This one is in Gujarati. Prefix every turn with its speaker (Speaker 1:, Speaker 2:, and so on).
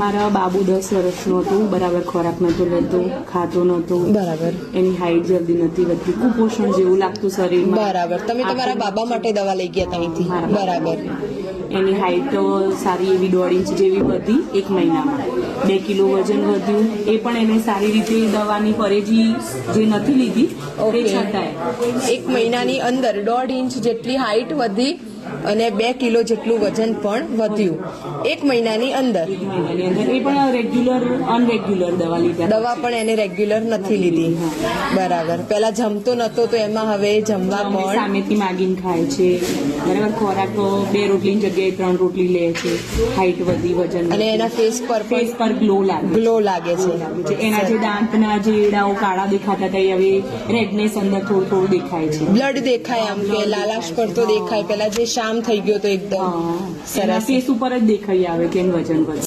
Speaker 1: મારા બાબુ દસ વર્ષનું હતું બરાબર ખોરાક નહોતું લેતું ખાતું નહોતું.
Speaker 2: બરાબર.
Speaker 1: એની હાઈટ જલ્દી નથી વધતી કુપોષણ જેવું લાગતું શરીર
Speaker 2: બરાબર. તમે તમારા બાબા માટે દવા લઈ ગયા ત્યાંથી બરાબર.
Speaker 1: એની હાઈટ તો સારી એવી દોઢ ઇંચ જેવી વધી એક મહિનામાં. બે કિલો વજન વધ્યું. એ પણ એને સારી રીતે દવાની પરેજી જે નથી લીધી તે છતાંય.
Speaker 2: એક મહિનાની અંદર દોઢ ઇંચ જેટલી હાઈટ વધી અને બે કિલો જેટલું વજન પણ વધ્યું. એક મહિનાની અંદર.
Speaker 1: એ પણ રેગ્યુલર અનરેગ્યુલર દવા લીધા.
Speaker 2: દવા પણ એને રેગ્યુલર નથી લીધી. બરાબર. પેલા જમતો નતો તો એમાં હવે જમવા પણ
Speaker 1: સામેથી માગીને ખાય છે. બરાબર ખોરાક બે રોટલીની જગ્યાએ ત્રણ રોટલી લે છે. હાઈટ વધી વજન
Speaker 2: અને એના ફેસ પર
Speaker 1: ફેસ પર ગ્લો લાગે
Speaker 2: ગ્લો લાગે છે.
Speaker 1: લાગે છે. એના જે દાંતના જે એડાઓ કાળા દેખાતા હતા એ હવે રેડનેસ અંદર થોડું થોડું દેખાય છે.
Speaker 2: બ્લડ દેખાય આમ કે લાલાશ પડતો દેખાય. પેલા જે શામ થઈ ગયો તો એકદમ સરસ.
Speaker 1: ફેસ ઉપર જ દેખાઈ આવે કે વજન વધે.